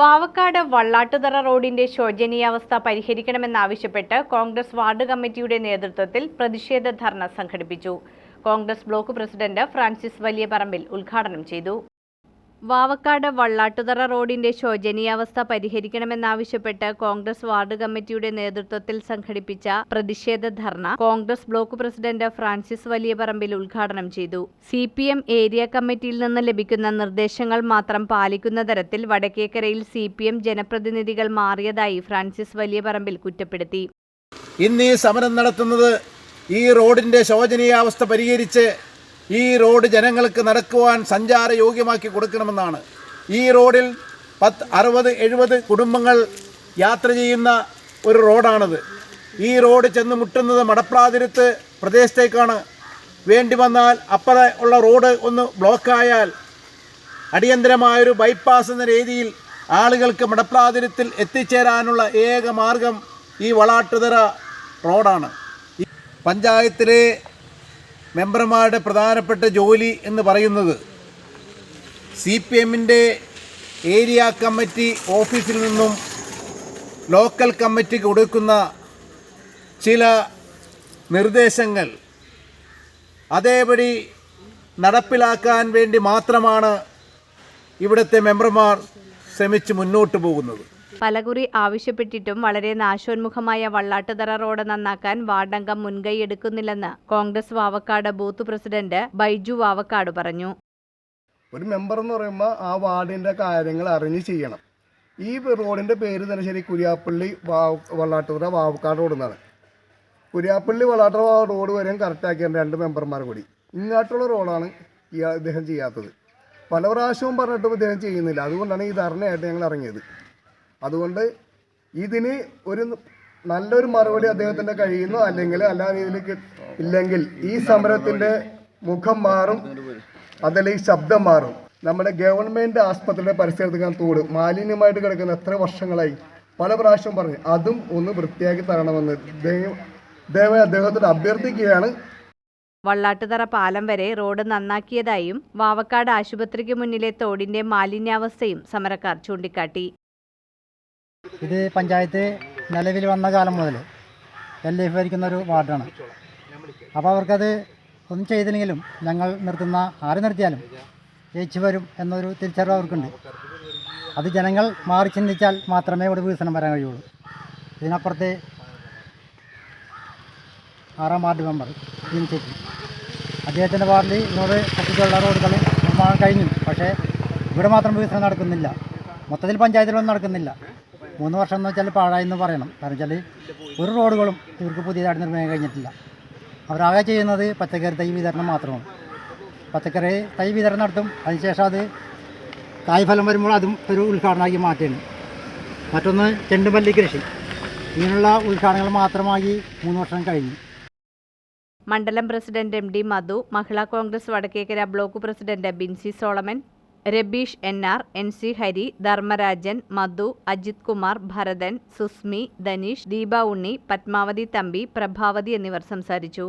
വാവക്കാട് വള്ളാട്ടുതറ റോഡിന്റെ ശോചനീയാവസ്ഥ പരിഹരിക്കണമെന്നാവശ്യപ്പെട്ട് കോൺഗ്രസ് വാർഡ് കമ്മിറ്റിയുടെ നേതൃത്വത്തിൽ പ്രതിഷേധ ധർണ സംഘടിപ്പിച്ചു. Congress block president Francis Valiyaparambil ഉദ്ഘാടനം ചെയ്തു. വാവക്കാട് വള്ളാട്ടുതറ റോഡിന്റെ ശോചനീയാവസ്ഥ പരിഹരിക്കണമെന്നാവശ്യപ്പെട്ട് കോൺഗ്രസ് വാർഡ് കമ്മിറ്റിയുടെ നേതൃത്വത്തിൽ സംഘടിപ്പിച്ച പ്രതിഷേധ ധർണ Congress block president Francis Valiyaparambil ഉദ്ഘാടനം ചെയ്തു. സി പി എം ഏരിയ കമ്മിറ്റിയിൽ നിന്ന് ലഭിക്കുന്ന നിർദ്ദേശങ്ങൾ മാത്രം പാലിക്കുന്ന തരത്തിൽ വടക്കേക്കരയിൽ സി പി എം ജനപ്രതിനിധികൾ മാറിയതായി ഫ്രാൻസിസ് വലിയപറമ്പിൽ കുറ്റപ്പെടുത്തി. ഇന്ന് ഈ സമരം നടത്തുന്നത് ഈ റോഡിന്റെ ശോചനീയാവസ്ഥ പരിഹരിച്ച് ഈ റോഡ് ജനങ്ങൾക്ക് നടക്കുവാൻ സഞ്ചാര യോഗ്യമാക്കി കൊടുക്കണമെന്നാണ്. ഈ റോഡിൽ പത്ത് അറുപത് എഴുപത് കുടുംബങ്ങൾ യാത്ര ചെയ്യുന്ന ഒരു റോഡാണത്. ഈ റോഡ് ചെന്ന് മുട്ടുന്നത് മടപ്രാതിരത്ത് പ്രദേശത്തേക്കാണ്. വേണ്ടി വന്നാൽ അപ്പുറം ഉള്ള റോഡ് ഒന്ന് ബ്ലോക്കായാൽ അടിയന്തരമായൊരു ബൈപ്പാസ് എന്ന രീതിയിൽ ആളുകൾക്ക് മടപ്രാതിരത്തിൽ എത്തിച്ചേരാനുള്ള ഏക മാർഗം ഈ വളാട്ടുതറ റോഡാണ്. പഞ്ചായത്തിലെ മെമ്പർമാരുടെ പ്രധാനപ്പെട്ട ജോലി എന്ന് പറയുന്നത് സി പി എമ്മിന്റെ ഏരിയ കമ്മിറ്റി ഓഫീസിൽ നിന്നും ലോക്കൽ കമ്മിറ്റിക്ക് കൊടുക്കുന്ന ചില നിർദ്ദേശങ്ങൾ അതേപടി നടപ്പിലാക്കാൻ വേണ്ടി മാത്രമാണ് ഇവിടുത്തെ മെമ്പർമാർ ശ്രമിച്ച് മുന്നോട്ട് പോകുന്നത്. പലകുറി ആവശ്യപ്പെട്ടിട്ടും വളരെ നാശോന്മുഖമായ വള്ളാട്ടുതറ റോഡ് നന്നാക്കാൻ വാർഡംഗം മുൻകൈയെടുക്കുന്നില്ലെന്ന് കോൺഗ്രസ് വാവക്കാട് ബൂത്ത് പ്രസിഡന്റ് ബൈജു വാവക്കാട് പറഞ്ഞു. ഒരു മെമ്പർ എന്ന് പറയുമ്പോൾ ആ വാർഡിന്റെ കാര്യങ്ങൾ അറിഞ്ഞ് ചെയ്യണം. ഈ റോഡിന്റെ പേര് തന്നെ ശരി കുര്യാപ്പള്ളി വാവ് വള്ളാട്ടുപുറ വാവക്കാട് റോഡ് എന്നാണ്. കുരിയാപ്പള്ളി വള്ളാട്ടുതറ റോഡ് വരെയും കറക്റ്റാക്കിയാണ് രണ്ട് മെമ്പർമാർ കൂടി. ഇങ്ങോട്ടുള്ള റോഡാണ് ഈ അദ്ദേഹം ചെയ്യാത്തത്. പല പ്രാവശ്യവും പറഞ്ഞിട്ടും ഇദ്ദേഹം ചെയ്യുന്നില്ല. അതുകൊണ്ടാണ് ഈ ധർണയായിട്ട് ഞങ്ങൾ ഇറങ്ങിയത്. അതുകൊണ്ട് ഇതിന് ഒരു നല്ലൊരു മറുപടി അദ്ദേഹത്തിന്റെ കഴിയുന്നു അല്ലെങ്കിൽ അല്ലാ രീതിയിൽ ഇല്ലെങ്കിൽ ഈ സമരത്തിന്റെ മുഖം മാറും അതല്ല ഈ ശബ്ദം മാറും. നമ്മുടെ ഗവൺമെന്റ് ആസ്പത്രിയുടെ പരിസരത്ത് ഞാൻ തോട് മാലിന്യമായിട്ട് കിടക്കുന്ന എത്ര വർഷങ്ങളായി? പല പ്രാവശ്യം പറഞ്ഞു അതും ഒന്ന് വൃത്തിയാക്കി തരണമെന്ന്. ദയവായി അദ്ദേഹത്തോട് അഭ്യർത്ഥിക്കുകയാണ്. വള്ളാട്ടുതറ പാലം വരെ റോഡ് നന്നാക്കിയതായും വാവക്കാട് ആശുപത്രിക്ക് മുന്നിലെ തോടിന്റെ മാലിന്യാവസ്ഥയും സമരക്കാർ ചൂണ്ടിക്കാട്ടി. ഇത് പഞ്ചായത്ത് നിലവിൽ വന്ന കാലം മുതൽ എൽ ഡി എഫ് ഭരിക്കുന്ന ഒരു വാർഡാണ്. അപ്പോൾ അവർക്കത് ഒന്നും ചെയ്തില്ലെങ്കിലും ഞങ്ങൾ നിർത്തുന്ന ആര് നിർത്തിയാലും ജയിച്ചു വരും എന്നൊരു തിരിച്ചറിവ് അവർക്കുണ്ട്. അത് ജനങ്ങൾ മാറി ചിന്തിച്ചാൽ മാത്രമേ ഇവിടെ വികസനം വരാൻ കഴിയുള്ളൂ. ഇതിനപ്പുറത്ത് ആറാം വാർഡ് മെമ്പർ ഇൻസെറ്റി അദ്ദേഹത്തിന്റെ വാർഡിൽ ഇതിനോട് പറ്റിച്ചുള്ള റോഡുകൾ നിർമ്മാണം കഴിഞ്ഞു. പക്ഷേ ഇവിടെ മാത്രം വികസനം നടക്കുന്നില്ല. മൊത്തത്തിൽ പഞ്ചായത്തിലൊന്നും നടക്കുന്നില്ല. മൂന്ന് വർഷം എന്ന് വെച്ചാൽ പാഴായെന്ന് പറയണം. കാരണം വെച്ചാൽ ഒരു റോഡുകളും ഇവർക്ക് പുതിയതായിട്ട് നിർമ്മിക്കാൻ കഴിഞ്ഞിട്ടില്ല. അവരാകെ ചെയ്യുന്നത് പച്ചക്കറി തൈ വിതരണം മാത്രമാണ്. പച്ചക്കറി തൈ വിതരണം നടത്തും. അതിനുശേഷം അത് കായ്ഫലം വരുമ്പോൾ അതും ഒരു ഉദ്ഘാടനമാക്കി മാറ്റുകയാണ്. മറ്റൊന്ന് ചെണ്ടുമല്ലി കൃഷി. ഇങ്ങനെയുള്ള ഉദ്ഘാടനങ്ങൾ മാത്രമായി മൂന്ന് വർഷം കഴിഞ്ഞു. മണ്ഡലം president M D Madhu Mahila Congress Vadakkekara block president Binsy Solomon Rabeesh N R N C Hari Dharmarajan Madhu Ajith Kumar Bharathan Susmi Dhaneesh Deepa Unni Padmavathi Thampi Prabhavathi എന്നിവർ സംസാരിച്ചു.